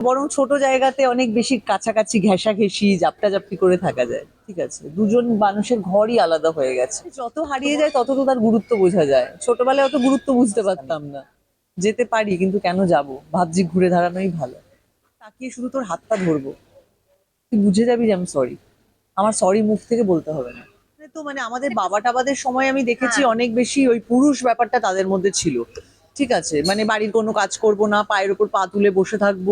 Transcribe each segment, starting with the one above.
বরং ছোট জায়গাতে অনেক বেশি কাছাকাছি ঘেঁষাঘেঁষি জাপটা জাপটি করে থাকা যায়। ঠিক আছে? দুজন মানুষের ঘরই আলাদা হয়ে গেছে। যত হারিয়ে যায় তত তো তার গুরুত্ব বোঝা যায়। ছোটবেলায় অত গুরুত্ব বুঝতে পারতাম না। যেতে পারি কিন্তু কেন যাব? ভাবছি ঘুরে দাঁড়ানোই ভালো। তাকিয়ে শুধু তোর হাতটা ধরবো। তুই বুঝে যাবি যে আমি সরি আমার সরি মুখ থেকে বলতে হবে না। মানে তো মানে আমাদের বাবা টাবাদের সময় আমি দেখেছি অনেক বেশি ওই পুরুষ ব্যাপারটা তাদের মধ্যে ছিল। ঠিক আছে? মানে বাড়ির কোনো কাজ করব না পায়ের উপর পা তুলে বসে থাকব।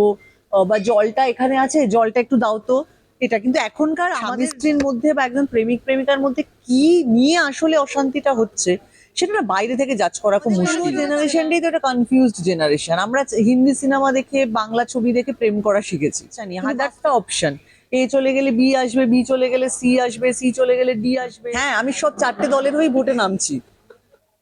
বা জলটা এখানে আছে জলটা একটু দাও তো। এটা কিন্তু এখনকার আমাদের স্ত্রীর মধ্যে বা একজন প্রেমিক প্রেমিকার মধ্যে কি নিয়ে আসলে অশান্তিটা হচ্ছে সেটা না বাইরে থেকে জাজ করা খুব মুশকিল। জেনারেশনটাই তো একটা কনফিউজড জেনারেশন আমরা হিন্দি সিনেমা দেখে বাংলা ছবি দেখে প্রেম করা শিখেছি। জানি হাজারটা অপশন এ চলে গেলে বি আসবে বি চলে গেলে সি আসবে সি চলে গেলে ডি আসবে। হ্যাঁ আমি সব চারটে দলের হয়েই ভোটে নামছি।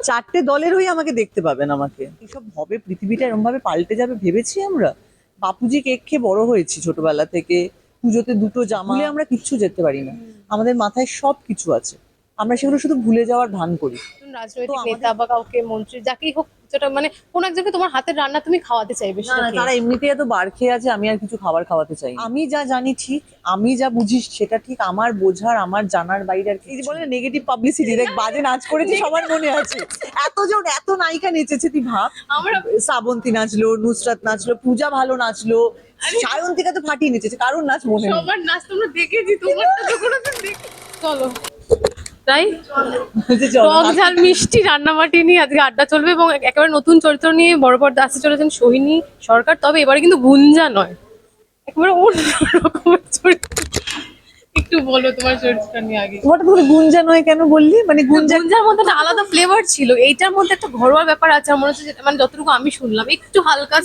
চারটে দলের হয়েই আমাকে দেখতে পাবেন আমাকে। এসব হবে পৃথিবীটা এরকম ভাবে পাল্টে যাবে ভেবেছি আমরা। বাপুজি কেক খেয়ে বড় হয়েছি ছোটবেলা থেকে। পুজোতে দুটো জামা। আমরা কিচ্ছু যেতে পারি না। আমাদের মাথায় সব কিছু আছে। আমরা সেগুলো শুধু ভুলে যাওয়ার ভান করি। রাজনৈতিক নেতা বা কাউকে মন্ত্রী যাকেই হোক যেটা মানে কোন একজনকে তোমার হাতের রান্না তুমি খাওয়াতে চাইবে? তারা এমনিতেই এত বার খেয়ে আছে আমি আর কিছু খাবার খাওয়াতে চাই আমি যা জানি ঠিক আমি যা বুঝি সেটা ঠিক আমার বোঝার আমার জানার বাইরে আর কি বলে নেগেটিভ পাবলিসিটি দেখ বাজে নাচ করেছে সবার মনে আছে। এতজন এত নায়িকা নেচেছে তুই ভাব। আমরা শ্রাবন্তী নাচলো নুসরাত নাচলো পূজা ভালো নাচলো সায়ন্তিকা তো ফাটিয়ে নেচেছে কারণ নাচ মনে সবার নাচ তোমরা দেখেছি তোমারটা তো কোনোদিন দেখি চলো। তাই? টক ঝাল মিষ্টি রান্নাবাটি নিয়ে আজকে আড্ডা চলবে এবং একেবারে নতুন চরিত্র নিয়ে বড় পর্দা আসতে চলেছেন সোহিনী সরকার। তবে এবারে কিন্তু গুঞ্জা নয়। একেবারে চরিত্র। একটু বলো তোমার চরিত্রটা নিয়ে আগে। হঠাৎ করে গুঞ্জা নয় কেন বললি? মানে গুঞ্জা গুঞ্জার মধ্যে একটা আলাদা ফ্লেভার ছিল। এইটার মধ্যে একটা ঘরোয়া ব্যাপার আছে আমার মনে হচ্ছে যেটা- মানে যতটুকু আমি শুনলাম একটু হালকা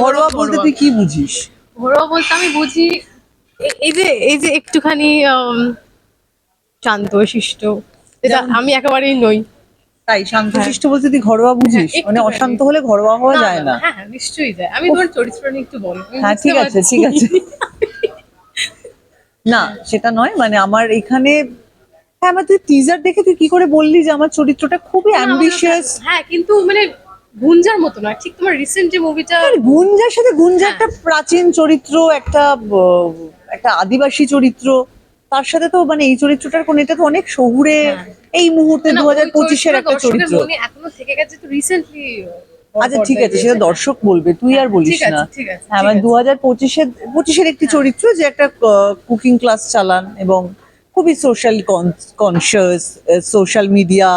ঘরোয়া বলতে তুই কি বুঝিস? ঘরোয়া বলতে আমি বুঝি এই যে এই যে একটুখানি উম, শান্ত শিষ্ট যেটা আমি একেবারেই নই। তাই শান্তশিষ্ট বলতে তুই ঘরোয়া বুঝিস? হ্যাঁ, মানে অশান্ত হলে ঘরোয়া হওয়া যায় না হ্যাঁ হ্যাঁ নিশ্চয়ই যায়। আমি তোমার চরিত্র নিয়ে একটু বলো হ্যাঁ ঠিক আছে ঠিক আছে। না সেটা নয় মানে আমার এখানে হ্যাঁ আমার তুই টিজার দেখে তুই কি করে বললি যে আমার চরিত্রটা খুবই অ্যাম্বিশিয়াস হ্যাঁ কিন্তু মানে গুঞ্জার মতো না ঠিক তোমার রিসেন্ট যে মুভিটা গুঞ্জার সাথে গুঞ্জা হ্যাঁ। একটা প্রাচীন চরিত্র একটা একটা আদিবাসী চরিত্র। তার সাথে তো মানে এই চরিত্রটার কোন এটা তো অনেক শহুরে হ্যাঁ। এই মুহূর্তে দু হাজার পঁচিশের একটা চরিত্র। এখনও থেকে গেছে তো রিসেন্টলি আচ্ছা ঠিক আছে সেটা দর্শক বলবে তুই আর বলিস না। হ্যাঁ মানে দু হাজার পঁচিশের পঁচিশের একটি চরিত্র যে একটা কুকিং ক্লাস চালান এবং খুবই সোশ্যাল কনসিয়াস সোশ্যাল মিডিয়া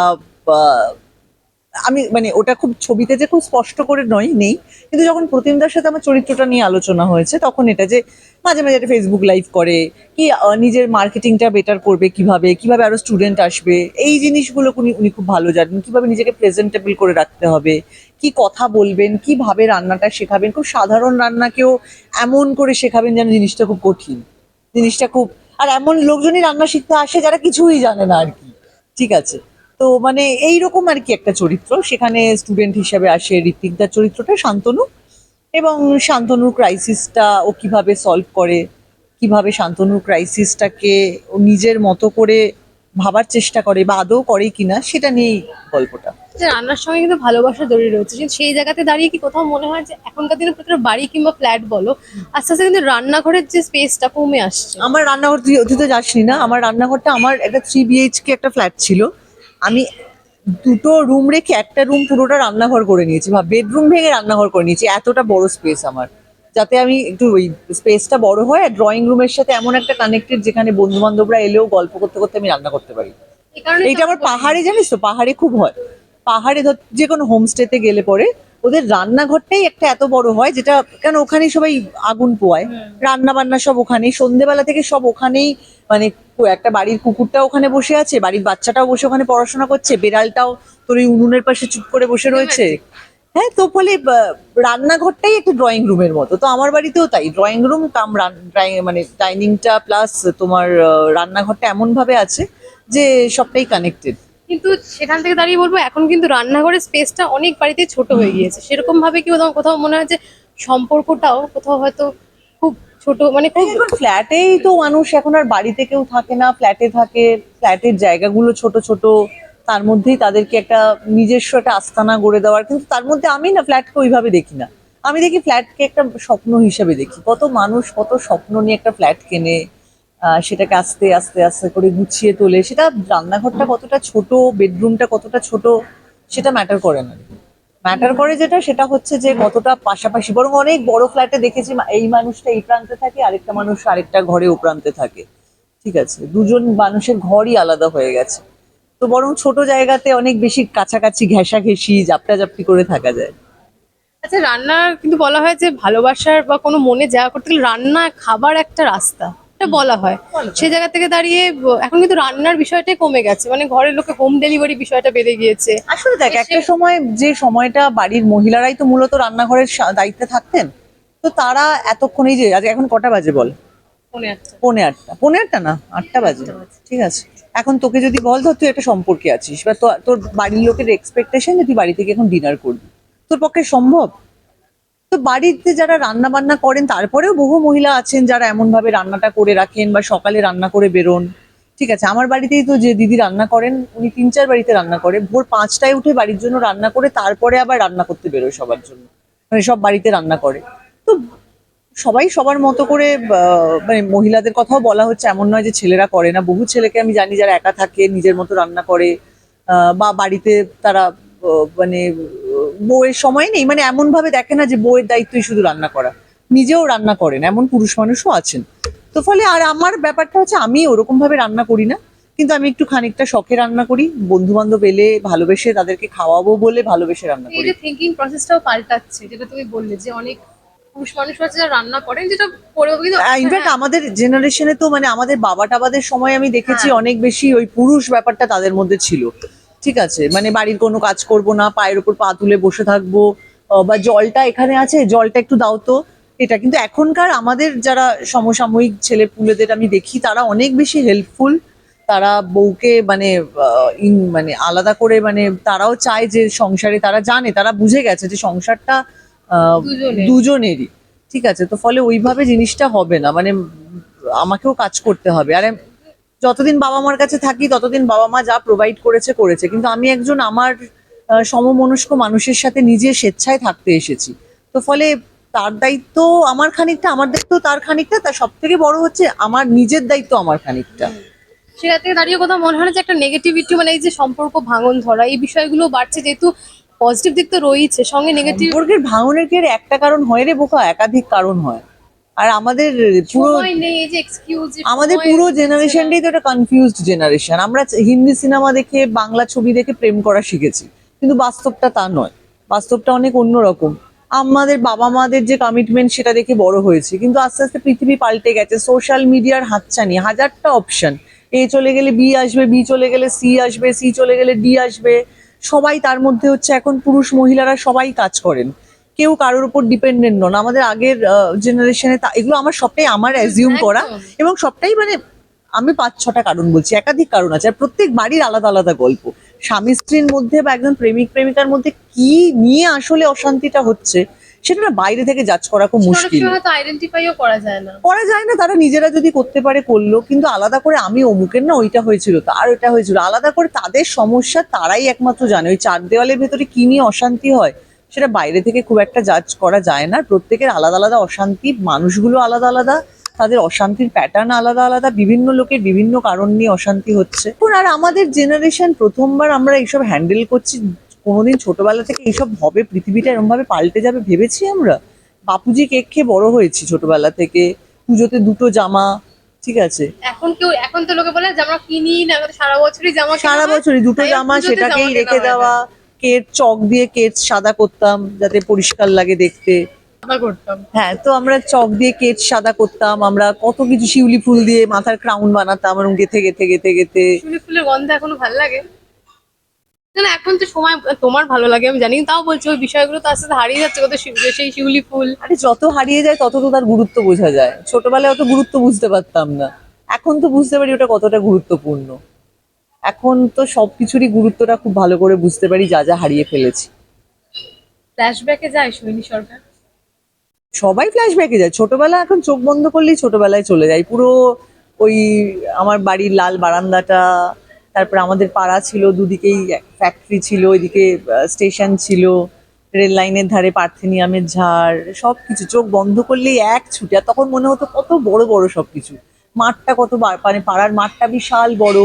আমি মানে ওটা খুব ছবিতে যে খুব স্পষ্ট করে নয়, নেই। কিন্তু যখন প্রতিমদার সাথে আমার চরিত্রটা নিয়ে আলোচনা হয়েছে, তখন এটা যে মাঝে মাঝে একটা ফেসবুক লাইভ করে কি নিজের মার্কেটিংটা বেটার করবে কীভাবে কীভাবে আরও স্টুডেন্ট আসবে, এই জিনিসগুলো উনি উনি খুব ভালো জানেন। কীভাবে নিজেকে প্রেজেন্টেবল করে রাখতে হবে, কি কথা বলবেন, কীভাবে রান্নাটা শেখাবেন, খুব সাধারণ রান্নাকেও এমন করে শেখাবেন যেন জিনিসটা খুব কঠিন। জিনিসটা খুব, আর এমন লোকজনই রান্না শিখতে আসে যারা কিছুই জানে না আর কি। ঠিক আছে? তো মানে এইরকম আর কি একটা চরিত্র। সেখানে স্টুডেন্ট হিসাবে আসে ঋত্বিকদার চরিত্রটা শান্তনু। এবং শান্তনুর ক্রাইসিসটা ও কীভাবে সলভ করে কীভাবে শান্তনুর ক্রাইসিসটাকে ও নিজের মতো করে ভাবার চেষ্টা করে বা আদৌ করে কিনা সেটা নিয়েই গল্পটা। রান্নার সঙ্গে কিন্তু ভালোবাসা জড়িয়ে রয়েছে। কিন্তু সেই জায়গাতে দাঁড়িয়ে কি কোথাও মনে হয় যে এখনকার দিনে প্রত্যেকটা বাড়ি কিংবা ফ্ল্যাট বলো আস্তে আস্তে কিন্তু রান্নাঘরের যে স্পেসটা কমে আসছে। আমার রান্নাঘর তুই তুই তো যাসনি না? আমার রান্নাঘরটা আমার একটা থ্রি বিএইচকে একটা ফ্ল্যাট ছিল। আমি দুটো রুম রেখে একটা রুম পুরোটা রান্নাঘর করে নিয়েছি বা বেডরুম ভেঙে রান্নাঘর করে নিয়েছি এতটা বড় স্পেস আমার। যাতে আমি একটু ওই স্পেসটা বড় হয় আর ড্রয়িং রুমের সাথে এমন একটা কানেক্টেড যেখানে বন্ধু বান্ধবরা এলেও গল্প করতে করতে আমি রান্না করতে পারি। এইটা আমার পাহাড়ে জানিস তো পাহাড়ে খুব হয়। পাহাড়ে ধর যে কোনো হোমস্টেতে গেলে পরে ওদের রান্নাঘরটাই একটা এত বড় হয় যেটা কেন ওখানেই সবাই আগুন পোয়ায়। রান্না বান্না সব ওখানেই সন্ধেবেলা থেকে সব ওখানেই মানে একটা বাড়ির কুকুরটা ওখানে বসে আছে বাড়ির বাচ্চাটাও বসে ওখানে পড়াশোনা করছে বেড়ালটাও তোর ওই উনুনের পাশে চুপ করে বসে রয়েছে। হ্যাঁ তো ফলে রান্নাঘরটাই একটা ড্রয়িং রুমের মতো। তো আমার বাড়িতেও তাই ড্রয়িং রুম কাম মানে ডাইনিংটা প্লাস তোমার রান্নাঘরটা এমন ভাবে আছে যে সবটাই কানেক্টেড কিন্তু সেখান থেকে দাঁড়িয়ে বলব এখন কিন্তু রান্নাঘরের স্পেসটা অনেক বাড়িতে ছোট হয়ে গিয়েছে। সেরকম ভাবে কি কোথাও মনে হয় যে সম্পর্কটাও কোথাও হয়তো ছোট মানে ফ্ল্যাটেই তো মানুষ এখন আর বাড়িতে কেউ থাকে না ফ্ল্যাটে থাকে ফ্ল্যাটের জায়গাগুলো ছোট ছোট, তার মধ্যেই তাদেরকে একটা নিজস্ব একটা আস্তানা গড়ে দেওয়ার, কিন্তু তার মধ্যে আমি না ফ্ল্যাটকে ওইভাবে দেখি না। আমি দেখি ফ্ল্যাটকে একটা স্বপ্ন হিসেবে দেখি। কত মানুষ কত স্বপ্ন নিয়ে একটা ফ্ল্যাট কেনে সেটাকে আস্তে আস্তে আস্তে করে গুছিয়ে তোলে। সেটা রান্নাঘরটা কতটা ছোট বেডরুমটা কতটা ছোট, সেটা ম্যাটার করে না। ম্যাটার করে যেটা, সেটা হচ্ছে যে কতটা পাশাপাশি, বরং অনেক বড় ফ্ল্যাটে দেখেছি এই মানুষটা এই প্রান্তে থাকে, আরেকটা মানুষ আরেকটা ঘরে ও প্রান্তে থাকে। ঠিক আছে? দুজন মানুষের ঘরই আলাদা হয়ে গেছে। তো বরং ছোট জায়গাতে অনেক বেশি কাছাকাছি ঘেঁষা ঘেঁষি জাপটা জাপটি করে থাকা যায়। আচ্ছা রান্নার কিন্তু বলা হয় যে ভালোবাসার বা কোনো মনে জায়গা করতে গেলে রান্না খাবার একটা রাস্তা। এটা বলা হয়। সেই জায়গা থেকে দাঁড়িয়ে এখন কিন্তু রান্নার বিষয়টাই কমে গেছে। মানে ঘরের লোকে হোম ডেলিভারি বিষয়টা বেড়ে গিয়েছে। আসলে দেখ একটা সময় যে সময়টা বাড়ির মহিলারাই তো মূলত রান্নাঘরের দায়িত্বে থাকতেন তো তারা এতক্ষণ এই যে আজ এখন কটা বাজে বল? একটা পৌনে আটটা। পৌনে আটটা না? আটটা বাজে। ঠিক আছে। এখন তোকে যদি বল ধর তুই একটা সম্পর্কে আছিস বা তোর বাড়ির লোকের এক্সপেকটেশন যে তুই বাড়ি থেকে এখন ডিনার করবি। তোর পক্ষে সম্ভব? তো বাড়িতে যারা রান্না বান্না করেন, তারপরেও বহু মহিলা আছেন যারা এমন ভাবে রান্নাটা করে রাখেন বা সকালে রান্না করে বেরোন। ঠিক আছে, আমার বাড়িতেই তো যে দিদি রান্না করেন, উনি তিন চার বাড়িতে রান্না করে। ভোর পাঁচটায় উঠে বাড়ির জন্য রান্না করে, তারপরে আবার রান্না করতে বেরোয় সবার জন্য। মানে সব বাড়িতে রান্না করে। তো সবাই সবার মতো করে মানে মহিলাদের কথাও বলা হচ্ছে, এমন নয় যে ছেলেরা করে না। বহু ছেলেকে আমি জানি যারা একা থাকে, নিজের মতো রান্না করে বা বাড়িতে তারা মানে বউয়ের সময় নেই। মানে এমন ভাবে দেখে না যে বউয়ের দায়িত্বই শুধু রান্না করা। নিজেও রান্না করেন এমন পুরুষ মানুষও আছেন। তো ফলে আর আমার ব্যাপারটা হচ্ছে আমি ওরকম ভাবে রান্না করি না কিন্তু আমি একটু খানিকটা শখে রান্না করি। বন্ধু বান্ধব এলে ভালোবেসে তাদেরকে খাওয়াবো বলে ভালোবেসে রান্না এই করি। যে থিঙ্কিং প্রসেসটাও পাল্টাচ্ছে যেটা তুমি বললে যে অনেক পুরুষ মানুষ আছে যারা রান্না করেন যেটা ইনফ্যাক্ট হ্যাঁ, আমাদের জেনারেশনে তো মানে আমাদের বাবা টাবাদের সময় আমি দেখেছি হ্যাঁ। অনেক বেশি ওই পুরুষ ব্যাপারটা তাদের মধ্যে ছিল। ঠিক আছে মানে বাড়ির কোনো কাজ করব না পায়ের উপর পা তুলে বসে থাকব বা জলটা এখানে আছে জলটা একটু দাও তো। এটা কিন্তু এখনকার আমাদের যারা সমসাময়িক ছেলে পুলেদের আমি দেখি তারা অনেক বেশি হেল্পফুল তারা বউকে মানে ইন- মানে আলাদা করে মানে তারাও চায় যে সংসারে তারা জানে তারা বুঝে গেছে যে সংসারটা আহ, দুজনেরই। ঠিক আছে তো ফলে ওইভাবে জিনিসটা হবে না মানে আমাকেও কাজ করতে হবে। আর যতদিন বাবা মার কাছে থাকি ততদিন বাবা মা যা প্রোভাইড করেছে করেছে। কিন্তু আমি একজন আমার সমমনস্ক মানুষের সাথে নিজে স্বেচ্ছায় থাকতে এসেছি। তো ফলে তার দায়িত্ব আমার খানিকটা আমার দায়িত্ব তার খানিকটা তার সব থেকে বড় হচ্ছে আমার নিজের দায়িত্ব আমার খানিকটা। সেটা থেকে দাঁড়িয়ে কোথাও মনে হয় যে একটা নেগেটিভিটি মানে এই যে সম্পর্ক ভাঙন ধরা এই বিষয়গুলো বাড়ছে যেহেতু পজিটিভ দিক তো রয়েছে সঙ্গে নেগেটিভ ভাঙনের কি একটা কারণ হয় রে বোকা? একাধিক কারণ হয়। আর আমাদের পুরো আমাদের পুরো জেনারেশনটাই তো একটা কনফিউজড জেনারেশন আমরা হিন্দি সিনেমা দেখে বাংলা ছবি দেখে প্রেম করা শিখেছি। কিন্তু বাস্তবটা তা নয়। বাস্তবটা অনেক অন্যরকম। আমাদের বাবা মাদের যে কমিটমেন্ট সেটা দেখে বড় হয়েছে। কিন্তু আস্তে আস্তে পৃথিবী পাল্টে গেছে। সোশ্যাল মিডিয়ার হাতছানি হাজারটা অপশন এ চলে গেলে বি আসবে বি চলে গেলে সি আসবে সি চলে গেলে ডি আসবে। সবাই তার মধ্যে হচ্ছে এখন পুরুষ মহিলারা সবাই কাজ করেন। কেউ কারোর উপর ডিপেন্ডেন্ট নন। আমাদের আগের জেনারেশনে এগুলো আমার সবটাই আমার অ্যাজিউম করা। এবং সবটাই মানে আমি পাঁচ ছটা কারণ বলছি। একাধিক কারণ আছে। আর প্রত্যেক বাড়ির আলাদা আলাদা গল্প। স্বামী স্ত্রীর মধ্যে বা একজন প্রেমিক প্রেমিকার মধ্যে কি নিয়ে আসলে অশান্তিটা হচ্ছে সেটা না বাইরে থেকে জাজ করা খুব মুশকিল। করা যায় না। করা যায় না তারা নিজেরা যদি করতে পারে করল। কিন্তু আলাদা করে আমি অমুকের না ওইটা হয়েছিল তার ওইটা হয়েছিল। আলাদা করে তাদের সমস্যা তারাই একমাত্র জানে। ওই চার দেওয়ালের ভেতরে কি নিয়ে অশান্তি হয় সেটা বাইরে থেকে খুব একটা জাজ করা যায় না। প্রত্যেকের আলাদা আলাদা অশান্তি মানুষগুলো আলাদা আলাদা তাদের অশান্তির প্যাটার্ন আলাদা আলাদা বিভিন্ন লোকের বিভিন্ন কারণ নিয়ে অশান্তি হচ্ছে। এখন আর আমাদের জেনারেশন প্রথমবার আমরা এইসব হ্যান্ডেল করছি কোনোদিন ছোটবেলা থেকে এইসব হবে পৃথিবীটা এরকম ভাবে পাল্টে যাবে ভেবেছি আমরা। বাপুজি কেক খেয়ে বড় হয়েছি ছোটবেলা থেকে। পুজোতে দুটো জামা ঠিক আছে? এখন কেউ এখন তো লোকে বলে আমরা কিনি না সারা বছরই জামা সারা বছরই দুটো জামা সেটাকেই রেখে দেওয়া। কেট চক দিয়ে কেট সাদা করতাম যাতে পরিষ্কার লাগে দেখতে। হ্যাঁ তো আমরা চক দিয়ে কেট সাদা করতাম আমরা কত কিছু শিউলি ফুল দিয়ে মাথার ক্রাউন বানাতাম এরকম গেথে গেথে গেথে গেথে। শিউলি ফুলের গন্ধ এখনও ভালো লাগে। না এখন তো সময় তোমার ভালো লাগে আমি জানি তাও বলছি ওই বিষয়গুলো তো আস্তে আস্তে হারিয়ে যাচ্ছে কত সেই শিউলি ফুল। আরে যত হারিয়ে যায় তত তো তার গুরুত্ব বোঝা যায়। ছোটবেলায় অত গুরুত্ব বুঝতে পারতাম না। এখন তো বুঝতে পারি ওটা কতটা গুরুত্বপূর্ণ। এখন তো সবকিছুরই গুরুত্বটা খুব ভালো করে বুঝতে পারি যা যা হারিয়ে ফেলেছি। ফ্ল্যাশব্যাকে যায় সৈনী সরকার? সবাই ফ্ল্যাশব্যাকে যায়। ছোটবেলা এখন চোখ বন্ধ করলেই ছোটবেলায় চলে যায়। পুরো ওই আমার বাড়ির লাল বারান্দাটা তারপর আমাদের পাড়া ছিল দুদিকেই ফ্যাক্টরি ছিল ওইদিকে স্টেশন ছিল রেল লাইনের ধারে পার্থেনিয়ামের ঝাড় সব কিছু চোখ বন্ধ করলেই এক ছুটে আর তখন মনে হতো কত বড় বড় সব কিছু মাঠটা কত মানে পাড়ার মাঠটা বিশাল বড়।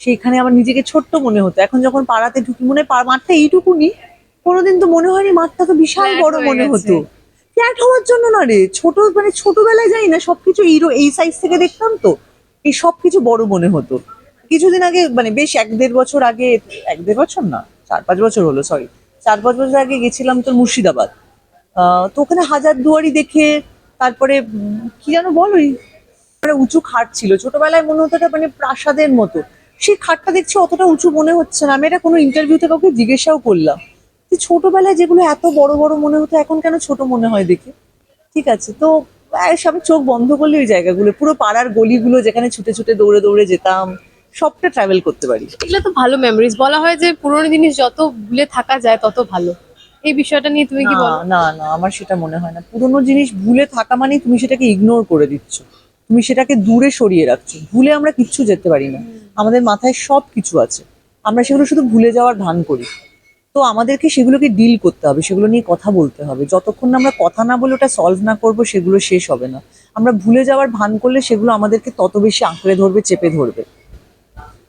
সেইখানে আমার নিজেকে ছোট্ট মনে হতো। এখন যখন পাড়াতে ঢুকি মনে হয় মাঠটা এইটুকুনি। কোনোদিন তো মনে হয়নি মাঠটা তো বিশাল বড় মনে হতো। ফ্ল্যাট হওয়ার জন্য না রে ছোট মানে ছোটবেলায় যাই না সবকিছু এইরো এই সাইজ থেকে দেখতাম তো এই সবকিছু বড় মনে হতো। কিছুদিন আগে মানে বেশ এক দেড় বছর আগে এক দেড় বছর না চার পাঁচ বছর হলো সরি চার পাঁচ বছর আগে গেছিলাম তোর মুর্শিদাবাদ। আহ, তো ওখানে হাজার দুয়ারি দেখে তারপরে কি যেন বল ওই একটা উঁচু খাট ছিল। ছোটবেলায় মনে হতো মানে প্রাসাদের মতো। সেই খাটটা দেখছি অতটা উঁচু মনে হচ্ছে না। আমি এটা কোনো ইন্টারভিউতে কাউকে জিজ্ঞাসাও করলাম। যে ছোটবেলায় যেগুলো এত বড় বড় মনে হতো এখন কেন ছোট মনে হয় দেখে? ঠিক আছে তো আমি চোখ বন্ধ করলে ওই জায়গাগুলো পুরো পাড়ার গলিগুলো যেখানে ছুটে ছুটে দৌড়ে দৌড়ে যেতাম সবটা ট্রাভেল করতে পারি। এগুলো তো ভালো মেমোরিজ বলা হয় যে পুরোনো জিনিস যত ভুলে থাকা যায় তত ভালো। এই বিষয়টা নিয়ে তুমি কি বলো? না না আমার সেটা মনে হয় না। পুরোনো জিনিস ভুলে থাকা মানে তুমি সেটাকে ইগনোর করে দিচ্ছ। তুমি সেটাকে দূরে সরিয়ে রাখছো। ভুলে আমরা কিচ্ছু যেতে পারি না। আমাদের মাথায় সব কিছু আছে। আমরা সেগুলো শুধু ভুলে যাওয়ার ভান করি। তো আমাদেরকে সেগুলোকে ডিল করতে হবে, সেগুলো নিয়ে কথা বলতে হবে। যতক্ষণ আমরা কথা না বলে ওটা সলভ না করব, সেগুলো শেষ হবে না। আমরা ভুলে যাওয়ার ভান করলে সেগুলো আমাদেরকে তত বেশি আঁকড়ে ধরবে, চেপে ধরবে।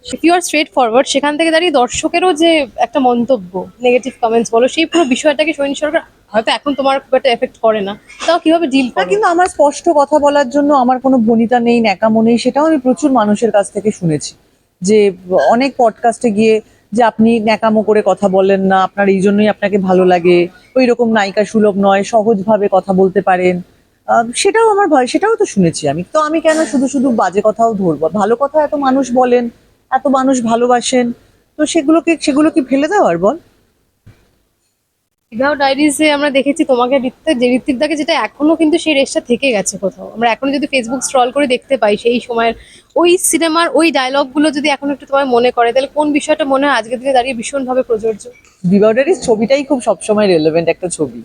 আর স্ট্রেট ফরওয়ার্ড সেখান থেকে দাঁড়িয়ে দর্শকেরও যে একটা মন্তব্য নেগেটিভ কমেন্টস বলো সেই পুরো বিষয়টাকে সৈন্য সরকার হয়তো এখন তোমার খুব একটা এফেক্ট করে না। তাও কীভাবে ডিল করে কিন্তু আমার স্পষ্ট কথা বলার জন্য আমার কোনো ভনিতা নেই ন্যাকামো নেই সেটাও আমি প্রচুর মানুষের কাছ থেকে শুনেছি। যে অনেক পডকাস্টে গিয়ে যে আপনি ন্যাকামো করে কথা বলেন না আপনার এই জন্যই আপনাকে ভালো লাগে ওই রকম নায়িকা সুলভ নয় সহজভাবে কথা বলতে পারেন। আহ, সেটাও আমার ভয় সেটাও তো শুনেছি আমি। তো আমি কেন শুধু শুধু বাজে কথাও ধরবো? ভালো কথা এত মানুষ বলেন এত মানুষ ভালোবাসেন তো সেগুলোকে সেগুলো কি ফেলে দেওয়ার বল। বিবাহ ডায়েরিজে আমরা দেখেছি তোমাকে ঋত্বিক যে ঋত্বিকদাকে যেটা এখনও কিন্তু সেই রেসটা থেকে গেছে কোথাও। আমরা এখনও যদি ফেসবুক স্ক্রল করে দেখতে পাই সেই সময়ের ওই সিনেমার ওই ডায়লগগুলো যদি এখন একটু তোমার মনে করে তাহলে কোন বিষয়টা মনে হয় আজকের দিনে দাঁড়িয়ে ভীষণভাবে প্রযোজ্য? বিবাউডারির ছবিটাই খুব সবসময় রেলেভেন্ট একটা ছবি।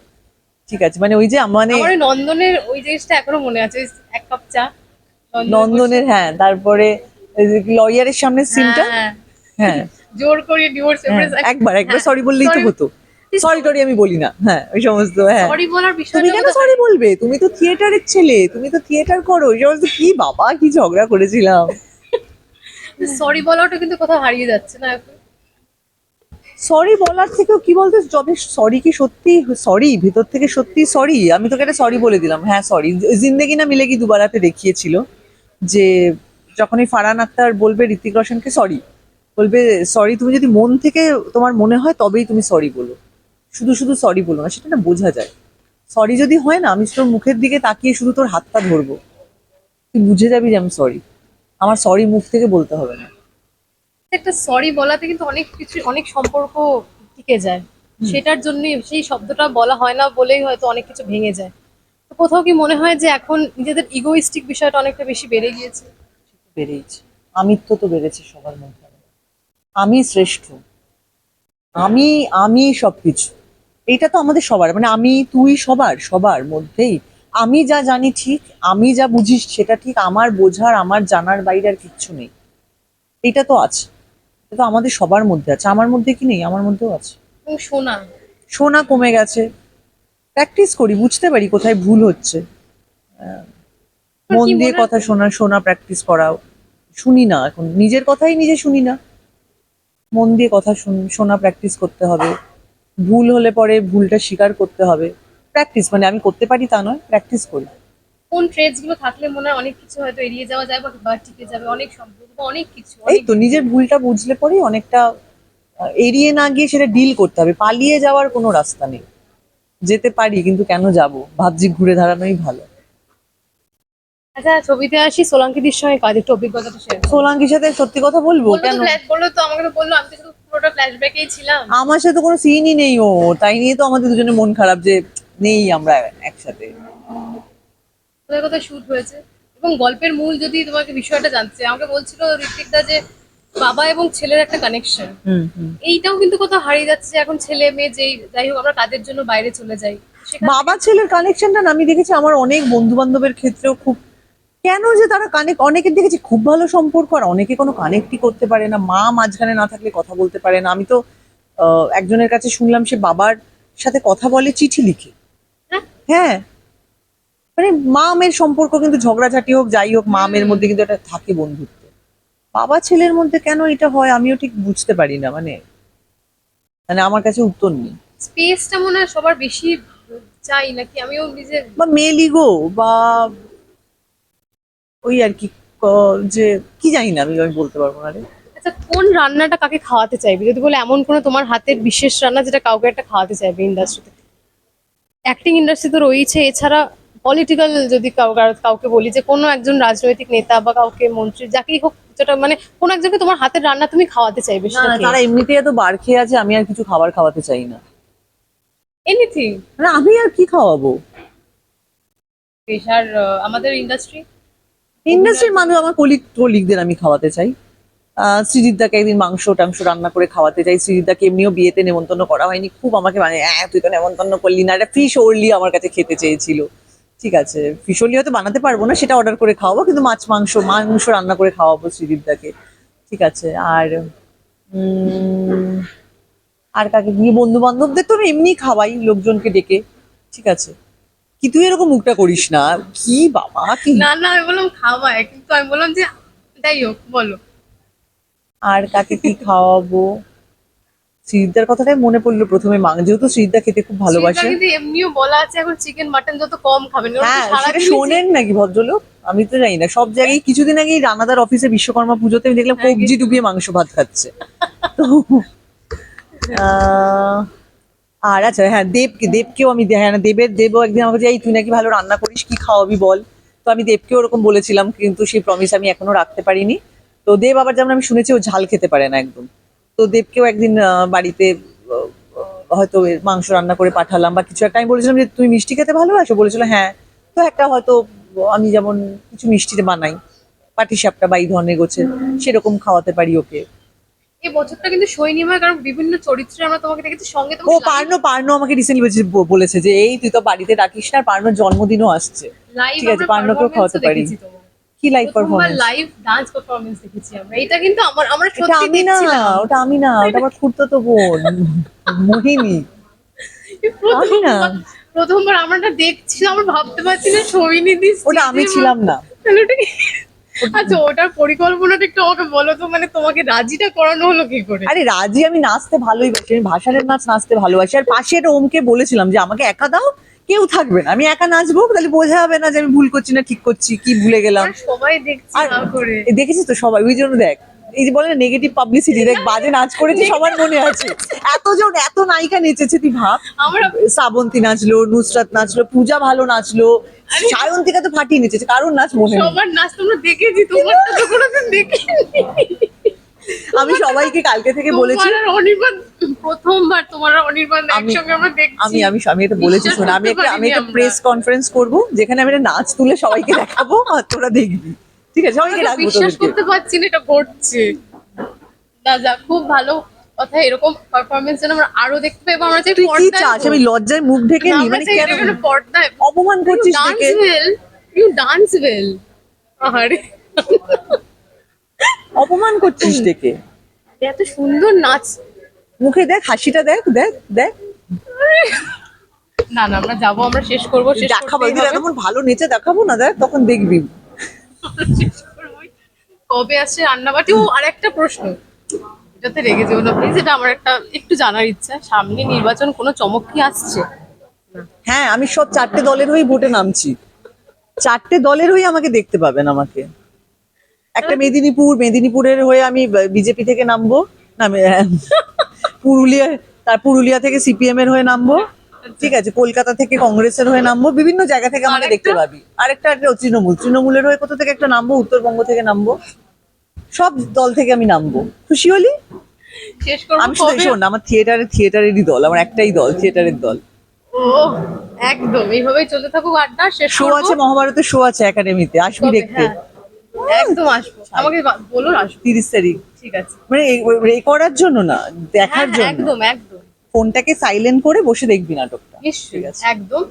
ঠিক আছে মানে ওই যে মানে নন্দনের ওই জিনিসটা এখনও মনে আছে এক কাপ চা। নন্দনের হ্যাঁ তারপরে লয়ারের সামনে সিনটা? হ্যাঁ, হ্যাঁ। জোর করে ডিভোর্স হ্যাঁ, একবার একবার হ্যাঁ, সরি বললেই তো হতো। সরি টরি আমি বলি না। হ্যাঁ ওই সমস্ত হ্যাঁ। সরি বলার বিষয় তুমি কেন সরি বলবে? তুমি তো থিয়েটারের ছেলে তুমি তো থিয়েটার করো। ওই সমস্ত কি বাবা কি ঝগড়া করেছিলাম? সরি বলাটা কিন্তু কোথাও হারিয়ে যাচ্ছে না এখন। সরি বলার থেকেও কি বলতো যবে সরি কি সত্যি সরি ভিতর থেকে সত্যি সরি আমি তোকে একটা সরি বলে দিলাম। হ্যাঁ সরি জিন্দেগি না মিলে কি দুবারাতে দেখিয়েছিল যে যখনই ফারহান আক্তার বলবে ঋতিক রোশনকে সরি বলবে সরি তুমি যদি মন থেকে তোমার মনে হয় তবেই তুমি সরি বলো। শুধু শুধু সরি বলো না সেটা না বোঝা যায়। সরি যদি হয় না আমি তোর মুখের দিকে তাকিয়ে শুধু তোর হাতটা ধরবো। তুই বুঝে যাবি যে আমি সরি আমার সরি মুখ থেকে বলতে হবে না। একটা সরি বলাতে কিন্তু অনেক কিছু অনেক সম্পর্ক টিকে যায়। সেটার জন্যই সেই শব্দটা বলা হয় না বলেই হয়তো অনেক কিছু ভেঙে যায়। তো কোথাও কি মনে হয় যে এখন নিজেদের ইগোইস্টিক বিষয়টা অনেকটা বেশি বেড়ে গিয়েছে? বেড়েইছে। আমিত্ব তো বেড়েছে সবার মধ্যে। আমি শ্রেষ্ঠ। আমি আমি সবকিছু। এটা তো আমাদের সবার। মানে আমি তুই সবার সবার মধ্যেই। আমি যা জানি ঠিক আমি যা বুঝিস সেটা ঠিক আমার বোঝার আমার জানার বাইরে আর কিচ্ছু নেই। এটা তো আছে। এটা তো আমাদের সবার মধ্যে আছে। আমার মধ্যে কি নেই? আমার মধ্যেও আছে। শোনা। শোনা কমে গেছে। প্র্যাকটিস করি বুঝতে পারি কোথায় ভুল হচ্ছে। মন দিয়ে কথা শোনা শোনা প্র্যাকটিস করাও শুনি না এখন। নিজের কথাই নিজে শুনি না। মন দিয়ে কথা শুন- শোনা প্র্যাকটিস করতে হবে। ভুল হলে পরে ভুলটা স্বীকার করতে হবে। প্র্যাকটিস মানে আমি করতে পারি তা নয় প্র্যাকটিস করি। কোন ট্রেডসগুলো থাকলে মনে হয় অনেক কিছু হয়তো এড়িয়ে যাওয়া যায় বা বা টিকে যাবে অনেক সম্পর্ক অনেক কিছু এই তো নিজের ভুলটা বুঝলে পরেই অনেকটা এড়িয়ে না গিয়ে সেটা ডিল করতে হবে। পালিয়ে যাওয়ার কোনো রাস্তা নেই। যেতে পারি কিন্তু কেন যাব? ভাবছি ঘুরে দাঁড়ানোই ভালো। আচ্ছা ছবিতে আসি সোলাঙ্কিদির সঙ্গে কাজ একটু অভিজ্ঞতাটা শেয়ার সোলাঙ্কির সাথে সত্যি কথা বলব? কেন? বলল তো আমাকে তো বলল আমি তো পুরোটা ফ্ল্যাশব্যাকেই ছিলাম। আমার সাথে কোনো সিনই নেই ও তাই নিয়ে তো আমাদের দুজনে মন খারাপ যে নেই আমরা একসাথে। কোথায় কোথায় শুট হয়েছে। এবং গল্পের মূল যদি তোমাকে বিষয়টা জানতে চাই, আমাকে বলছিল ঋত্বিকদা যে বাবা এবং ছেলের একটা কানেকশন হুম হুম। এইটাও কিন্তু কোথাও হারিয়ে যাচ্ছে এখন ছেলে মেয়ে যেই যাই হোক আমরা কাজের জন্য বাইরে চলে যাই বাবা ছেলের কানেকশনটা না আমি দেখেছি আমার অনেক বন্ধু বান্ধবের ক্ষেত্রেও খুব কেন যে তারা কানেক্ট অনেকের দেখেছি খুব ভালো সম্পর্ক আর অনেকে কোনো কানেক্টই করতে পারে না। মা মাঝখানে না থাকলে কথা বলতে পারে না। আমি তো একজনের কাছে শুনলাম সে বাবার সাথে কথা বলে চিঠি লিখে। হ্যাঁ? হ্যাঁ। মানে মা মেয়ের সম্পর্ক কিন্তু ঝগড়াঝাটি হোক যাই হোক মা মেয়ের মধ্যে কিন্তু একটা থাকে বন্ধুত্ব। বাবা ছেলের মধ্যে কেন এটা হয় আমিও ঠিক বুঝতে পারি না মানে মানে আমার কাছে উত্তর নেই। স্পেসটা মনে হয় সবার বেশি চাই নাকি আমিও নিজে বা মেল ইগো বা ওই আর কি যে কি জানি না আমি আমি বলতে পারব না রে। আচ্ছা কোন রান্নাটা কাকে খাওয়াতে চাইবে? যদি বলে এমন কোনো তোমার হাতের বিশেষ রান্না যেটা কাউকে একটা খাওয়াতে চাইবে ইন্ডাস্ট্রিতে অ্যাক্টিং ইন্ডাস্ট্রি তো রয়েছে এছাড়া পলিটিক্যাল যদি কাউকে বলি যে কোনো একজন রাজনৈতিক নেতা বা কাউকে মন্ত্রী যাকেই হোক যেটা মানে কোন একজনকে তোমার হাতের রান্না তুমি খাওয়াতে চাইবে তারা এমনিতেই এত বার খেয়ে আছে আমি আর কিছু খাবার খাওয়াতে চাই না। এনিথিং মানে আমি আর কি খাওয়াবো? আহ, আমাদের ইন্ডাস্ট্রি ইন্ডাস্ট্রির মানুষ আমার কলিগ কলিগদের আমি খাওয়াতে চাই। সৃজিতদাকে একদিন মাংস টাংস রান্না করে খাওয়াতে চাই। সৃজিতদাকে এমনিও বিয়েতে নেমন্তন্ন করা হয়নি। খুব আমাকে মানে "অ্যাঁ, তুই তো নেমন্তন্ন করলি না। একটা ফিশ ওরলি আমার কাছে খেতে চেয়েছিল। ঠিক আছে ফিশ ওরলি হয়তো বানাতে পারব না সেটা অর্ডার করে খাওয়াবো কিন্তু মাছ মাংস মাংস রান্না করে খাওয়াবো সৃজিতদাকে ঠিক আছে আর আর কাকে? গিয়ে বন্ধু বান্ধবদের তো আমি এমনি খাওয়াই লোকজনকে ডেকে। ঠিক আছে কি তুই এরকম মুখটা করিস না? কি বাবা কি? না না আমি বললাম খাওয়ায় কিন্তু আমি বললাম যে যাই হোক বলো। আর কাকে কি খাওয়াবো? সিদ্ধার কথাটাই মনে পড়ল প্রথমে। মাং যেহেতু সিদ্ধা খেতে খুব ভালোবাসে। কিন্তু এমনিও বলা আছে এখন চিকেন মাটন যত কম খাবেন হ্যাঁ সেটা শোনেন নাকি ভদ্রলোক? আমি তো জানি না। সব জায়গায় কিছুদিন আগেই রানাদার অফিসে বিশ্বকর্মা পুজোতে আমি দেখলাম হ্যাঁ, কবজি ডুবিয়ে মাংস ভাত খাচ্ছে। তো আহ, আর আচ্ছা হ্যাঁ দেবকে দেবকেও আমি হ্যাঁ দেবের দেবও একদিন আমাকে যে, এই তুই নাকি ভালো রান্না করিস কি খাওয়াবি বল? তো আমি দেবকেও ওরকম বলেছিলাম কিন্তু সেই প্রমিস আমি এখনও রাখতে পারিনি। তো দেব আবার যেমন আমি শুনেছি ও ঝাল খেতে পারে না একদম। তো দেবকেও একদিন বাড়িতে হয়তো মাংস রান্না করে পাঠালাম বা কিছু একটা। আমি বলেছিলাম যে তুমি মিষ্টি খেতে ভালোবাসো? বলেছিল হ্যাঁ। তো একটা হয়তো আমি যেমন কিছু মিষ্টি বানাই পাটি সাপটা বা এই ধরনের গোছের সেরকম খাওয়াতে পারি ওকে। এই বছরটা কিন্তু সৈনিমা কারণ বিভিন্ন চরিত্রে আমরা তোমাকে দেখেছি সঙ্গে ও তোমার পার্নো পার্নো আমাকে রিসেন্টলি বলেছে যে এই তুই তো বাড়িতে ডাকিস না পার্নোর জন্মদিনও আসছে। ঠিক আছে, পার্নোকেও খাওয়াতে পারি। কি live performance live dance performance দেখেছি আমরা। এটা কিন্তু আমার আমরা সত্যি আমি না ওটা আমি না ওটা আমার খুঁড়তো বোন মোহিনী। আমি না। প্রথমবার- আমরা দেখছিলাম আমরা ভাবতে পারছি না সৈনী দিস ওটা আমি ছিলাম না। আচ্ছা ওটার পরিকল্পনাটা একটু আমাকে বলো তো মানে তোমাকে রাজিটা করানো হলো কি করে? আরে রাজি আমি নাচতে ভালোইবাসি আমি ভাষারের নাচ নাচতে ভালোবাসি। আর পাশে একটা ওমকে বলেছিলাম যে আমাকে একা দাও কেউ থাকবে না। আমি একা নাচবো তাহলে বোঝা হবে না যে আমি ভুল করছি না ঠিক করছি কি ভুলে গেলাম। সবাই দেখছি দেখেছিস তো সবাই? ওই জন্য দেখ। এই যে বলে নেগেটিভ পাবলিসিটি দেখ বাজে নাচ করেছে সবার মনে আছে। এতজন এত নায়িকা নেচেছে তুই ভাব। শ্রাবন্তী নাচলো নুসরাত নাচলো পূজা ভালো নাচলো সায়ন্তিকা তো ফাটিয়ে নেচেছে কারোর নাচ মনে সবার নাচ তোমরা দেখেছি তোমারটা তো কোনোদিন দেখিনি। আমি সবাইকে কালকে থেকে বলেছি অনির্বাণ প্রথমবার তোমার অনির্বাণ আমি- একসঙ্গে আমরা দেখছি। আমি আমি আমি এটা বলেছি শোন আমি একটা আমি একটা প্রেস কনফারেন্স করব যেখানে আমি একটা নাচ তুলে সবাইকে দেখাবো আর তোরা দেখবি। ঠিক আছে সবাইকে রাখব বিশ্বাস করতে পারছি না এটা ঘটছে। দাদা খুব ভালো কথা এরকম পারফরমেন্স যেন আমরা আরও দেখতে পাই এবং আমরা চাই তুই চাস? আমি লজ্জায় মুখ ঢেকে না, মানে কেন? পর্দায়। অপমান করছিস ওয়েল ইউ ডান্স ওয়েল আরে অপমান করছিস দেখে। এত সুন্দর নাচ। মুখে দেখ হাসিটা দেখ দেখ দেখ। না না আমরা যাব আমরা শেষ করব দেখাবো এতক্ষণ ভালো নেচে দেখাবো না দেখ তখন দেখবি। কবে আসছে রান্নাবাটি ও আর প্রশ্ন। এটাতে রেগে যাব না প্লিজ এটা আমার একটা একটু জানার ইচ্ছা। সামনে নির্বাচন, কোনো চমক কি আসছে? হ্যাঁ আমি সব চারটে দলের হয়ে ভোটে নামছি। চারটে দলের হয়ে আমাকে দেখতে পাবেন আমাকে। একটা মেদিনীপুর, মেদিনীপুরের হয়ে আমি বিজেপি থেকে নামবো। না, মে- পুরুলিয়া, তার পুরুলিয়া থেকে সিপিএম এর হয়ে নামবো। ঠিক আছে কলকাতা থেকে কংগ্রেসের হয়ে নামবো বিভিন্ন জায়গা থেকে আমাকে দেখতে পাবি। আরেকটা তৃণমূল। তৃণমূলের হয়ে কোথা থেকে একটা নামবো? উত্তরবঙ্গ থেকে নামবো। সব দল থেকে আমি নামবো। খুশি হলি? আমি শুধু শোন আমার থিয়েটারে থিয়েটারেরই দল আমার একটাই দল থিয়েটারের দল। একদম। এইভাবেই চলতে থাকুক আড্ডা শেষ শো আছে মহাভারতের শো আছে একাডেমিতে আসবি দেখতে। হ্যাঁ, একদম আসব। আমাকে বা- বলুন আসব। তিরিশ তারিখ। ঠিক আছে। মানে রে করার জন্য না দেখার হ্যাঁ, জন্য। একদম একদম। ফোনটাকে সাইলেন্ট করে বসে দেখবি নাটকটা। একদম।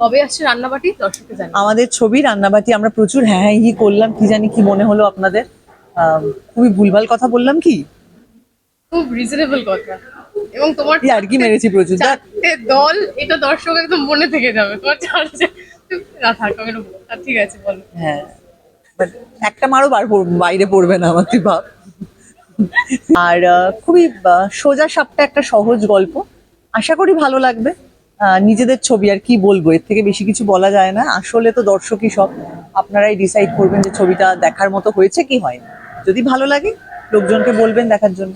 কবে আসছে রান্নাবাটি? দর্শককে জানি আমাদের ছবি রান্নাবাটি আমরা প্রচুর হ্যাঁ হ্যাঁ ই করলাম কি জানি কি মনে হলো আপনাদের। খুবই ভুলভাল কথা বললাম কি? খুব রিজনেবল কথা। এবং তোমার আর কি মেরেছি প্রচুর দল এটা দর্শক একদম মনে থেকে যাবে। তোমার না থাক আমি। আর ঠিক আছে বলো। হ্যাঁ। একটা মারও বার বাইরে পড়বে না আমার তুই ভাব। আর খুবই সোজা সাপটা একটা সহজ গল্প। আশা করি ভালো লাগবে। নিজেদের ছবি আর কি বলব, এর থেকে বেশি কিছু বলা যায় না। আসলে তো দর্শকই সব। আপনারাই ডিসাইড করবেন যে ছবিটা দেখার মতো হয়েছে কি হয় যদি ভালো লাগে, লোকজনকে বলবেন দেখার জন্য।